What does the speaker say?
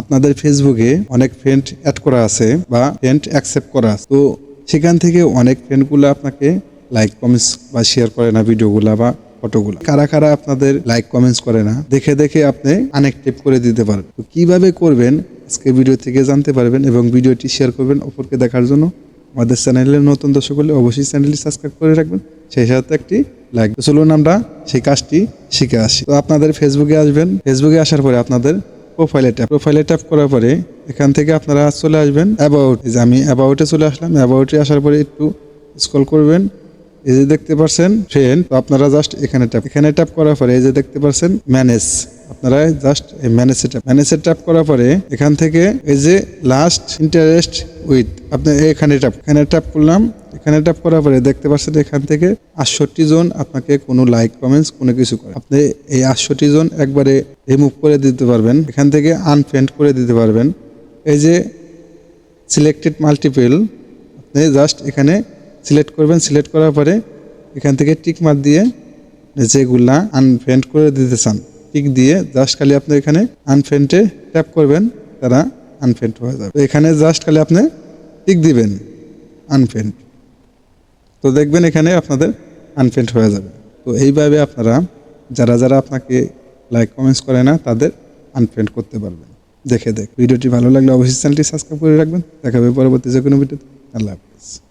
আপনাদের ফেসবুকে অনেক ফ্রেন্ড অ্যাড করা আছে বা ফ্রেন্ড অ্যাকসেপ্ট করা আছে। তো সেখান থেকে অনেক ফ্রেন্ডগুলো আপনাকে লাইক কমেন্টস বা শেয়ার করে না ভিডিওগুলা বা ফটোগুলো কারা কারা আপনাদের লাইক কমেন্টস করে না, দেখে দেখে আপনি আনএক্টিভ করে দিতে পারেন। তো কীভাবে করবেন, আজকে ভিডিও থেকে জানতে পারবেন এবং ভিডিওটি শেয়ার করবেন অপরকে দেখার জন্য। আমাদের চ্যানেলের নতুন দর্শক হলে অবশ্যই চ্যানেলটি সাবস্ক্রাইব করে রাখবেন। সেই সাথে একটি লাইক চলুন আমরা সেই কাজটি শিখে আসি। তো আপনাদের ফেসবুকে আসবেন। ফেসবুকে আসার পরে আপনাদের প্রোফাইলে ট্যাপ প্রোফাইলে ট্যাপ করার পরে এখান থেকে আপনারা চলে আসবেন অ্যাবাউট যে আমি অ্যাবাউটে চলে আসলাম অ্যাবাউটে আসার পরে একটু স্ক্রল করবেন, এই যে দেখতে পাচ্ছেন ফ্রেন্ড তো আপনারা জাস্ট এখানে ট্যাপ এখানে ট্যাপ করার পরে এই যে দেখতে পাচ্ছেন ম্যানেজ আপনারা জাস্ট এই ম্যানেজে ট্যাপ ম্যানেজে ট্যাপ করার পরে এখান থেকে এই যে লাস্ট ইন্টারেস্ট উইথ আপনি এখানে ট্যাপ এখানে ট্যাপ করলাম, এখানে ট্যাপ করার পরে দেখতে পাচ্ছেন এখান থেকে আটষট্টি জন আপনাকে কোনো লাইক কমেন্টস কোনো কিছু করে। আপনি এই আটষট্টি জন একবারে রিমুভ করে দিতে পারবেন, এখান থেকে আনফ্রেন্ড করে দিতে পারবেন। এই যে সিলেক্টেড মাল্টিপেল আপনি জাস্ট এখানে সিলেক্ট করবেন সিলেক্ট করার পরে এখান থেকে টিক মার দিয়ে যেগুলা আনফ্রেন্ড করে দিতে চান টিক দিয়ে জাস্ট খালি আপনি এখানে আনফেন্টে ট্যাপ করবেন, তারা আনফ্রেন্ড হয়ে যাবে। এখানে জাস্ট খালি আপনি টিক দিবেন আনফেন্ট তো দেখবেন এখানে আপনাদের আনফ্রেন্ড হয়ে যাবে। তো এইভাবে আপনারা, যারা যারা আপনাকে লাইক কমেন্টস করে না, তাদের আনফ্রেন্ড করতে পারবেন। দেখে দেখ। ভিডিওটি ভালো লাগলে অবশ্যই চ্যানেলটি সাবস্ক্রাইব করে রাখবেন। দেখা হবে পরবর্তী যে কোনো ভিডিওতে। আল্লাহ হাফিজ।